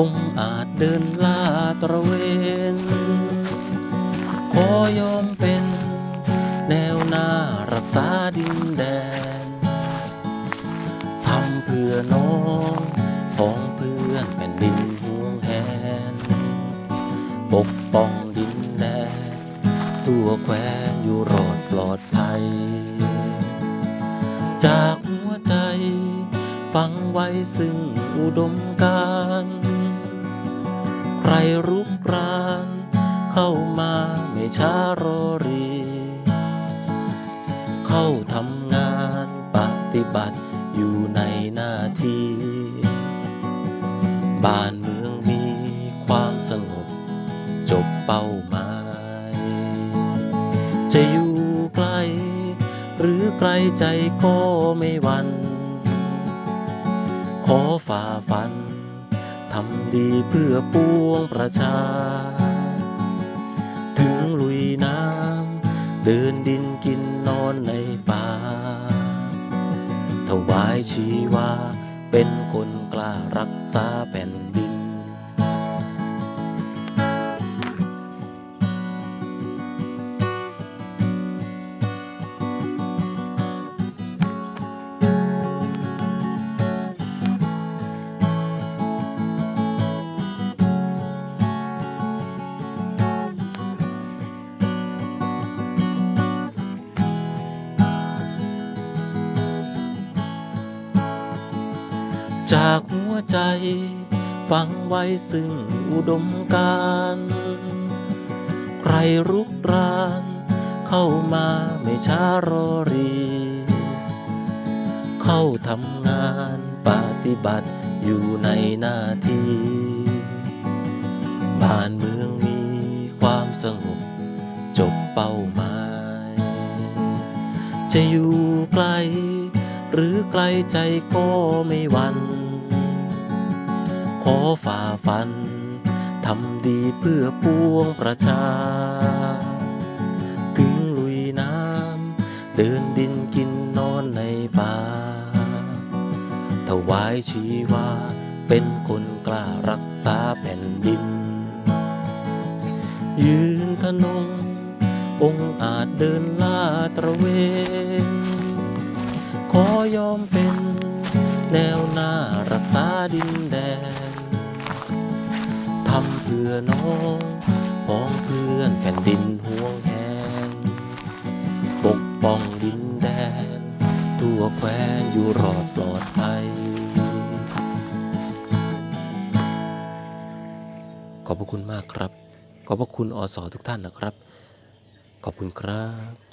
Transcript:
ยืนทนงองค์อาจเดินลาตระเวน ขอยอมเป็นแนวหน้ารักษาดินแดน ทำเพื่อน้องของเพื่อนแผ่นดินห่วงแหน ปกป้องดินแดนทั่วแควนอยู่รอดปลอดภัย จากหัวใจฟังไว้ซึ่งอุดมการณ์ รรุกราน เข้ามาไม่ช้ารอรี เข้าทำงานปฏิบัติอยู่ในหน้าที่ บ้านเมืองมีความสงบ จบเป้าหมาย จะอยู่ไกล หรือไกลใจก็ไม่หวัน ขอฝ่าฟัน ทำดีเพื่อปวงประชา ถึงลุยน้ำ เดินดินกินนอนในป่าถวายชีวา เป็นคนกล้ารักษาแผ่นดิน จากหัวใจ ฟังไว้ซึ่งอุดมการ ใครรุกราน เข้ามาไม่ช้ารอรี เข้าทำงานปฏิบัติอยู่ในหน้าที่ บ้านเมืองมีความสงบจบเป้าหมาย จะอยู่ไกล หรือไกลใจก็ไม่หวัน ขอฝ่าฟัน ทำดีเพื่อปวงประชา ถึงลุยน้ำ เดินดินกินนอนในป่า ถวายชีวา เป็นคนกล้ารักษาแผ่นดิน ยืนทนง องอาจเดินล่าตระเวน ขอยอมเป็นแนวหน้ารักษาดินแดน พื่อน้องพ้องเพื่อนแผ่นดินห่วงแหนปกป้องดินแดนทั่วแคว้นอยู่รอดปลอดภัยขอบพระคุณมากครับ ขอบพระคุณอสอทุกท่านนะครับ ขอบคุณครับ